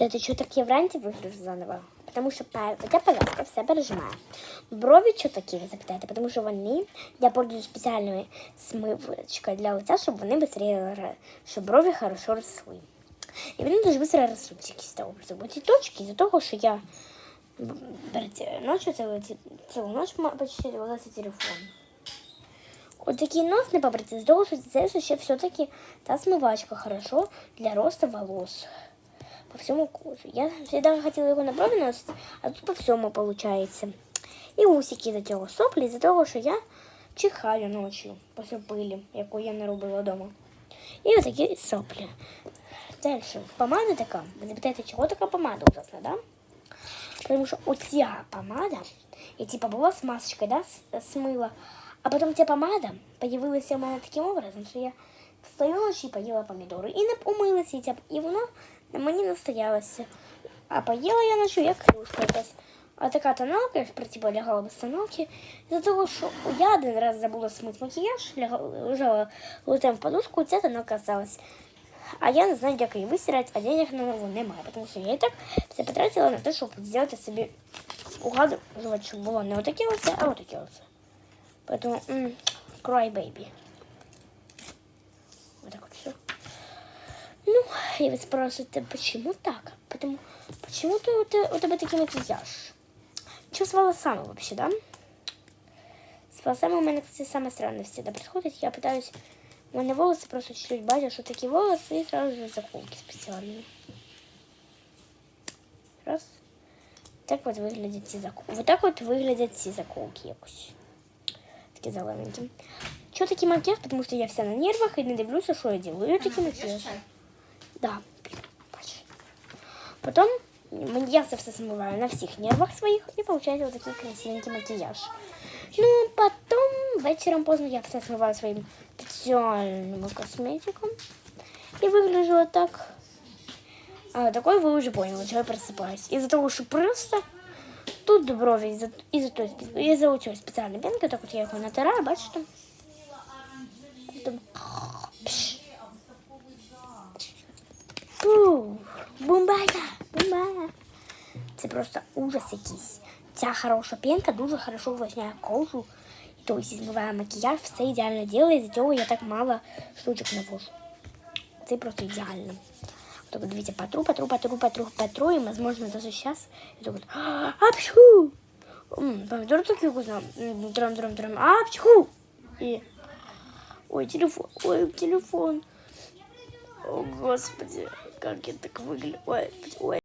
Да ты что так враньте выглядишь заново? Потому що пе- ця пов'язка все пережимає. Брові що такі, ви запитаєте? Тому що вони, я пользуюсь спеціальною смивочкою для лиця, щоб вони быстрее, щоб брові хорошо росли. І вони дуже швидко ростуть якісь та образи. Бо ці точки, з-за того, що я м, перед ці- ночью цілу, ці- цілу ніч ма- почти дивилася телефон. От такий нос не побрити, з того, що це ж ще все-таки та смивачка хорошо для росту волос по всьому кожу. Я всегда хотела его на брови носить, а тут по всьому получается. І усики за цього соплі, за того, що я чихаю ночью після пилі, яку я не робила вдома. І отакі соплі. Дальше. Помада така. Ви запитаєте, чого така помада ужасна, да? Потому що оця помада, я типа була з масочкою, да, с- смила, а потім ця помада появилася у мене таким образом, що я встаю ночі поїла помідори. І не помилася, і, ця, і вона на мені настоялася. А поїла я ночі як кружка якась. А така тоналка, я ж типа лягала без тоналки, з-за того, що я один раз забула смити макіяж, лягала, лежала лицем в подушку, ця тоналка осталась. А я не знаю, як її вистирати, а денег на нову немає, тому що я і так все потратила на те, щоб зробити собі угадувати, щоб було не отаке оце, а отаке оце. Поэтому м, cry baby. Вот так вот все. Ну, и вы спрашиваете, почему так? Потому, почему ты, у те- у тебя такий макияж? Что с волосами вообще, да? С волосами у меня, кстати, самое странное всегда происходит. Я пытаюсь... У меня волосы просто чуть-чуть бачат, что такие волосы, и сразу же заколки специальные. Раз. Так вот выглядят ці заколки. Вот так вот выглядят ці заколки якось. Такі зелененькі. Чого такий макияж? Потому що я вся на нервах і не дивлюся, що я делаю. Я такий макияж. Да, бачиш. Потом м, я це все смываю на всіх нервах своїх і получается вот такий красивенький макияж. Ну, потом вечером поздно я все смываю своим специальным косметиком. И выгляжу вот так. А такой вы уже поняли, что я просыпаюсь. Из-за того, что просто тут брови, из-за из той спе- из-за цього спеціальної пінки, так от я його натираю, бачите? Пух, бумбайка, бумба. Це просто ужас якийсь. Ця хороша пінка дуже хорошо увлажняє кожу. І то есть змиває макіяж, все ідеально ділає, з цього я так мало штучок навожу. Це просто ідеально. Вот так вот, видите, потру, потру, потру, потру, потру, и, возможно, даже сейчас это вот апчху! М, Помидор такие вкусно. М, Трам, трам, трам, апчху! И... Ой, телефон, ой, телефон. О, господи, как я так выгляжу. Ой, ой.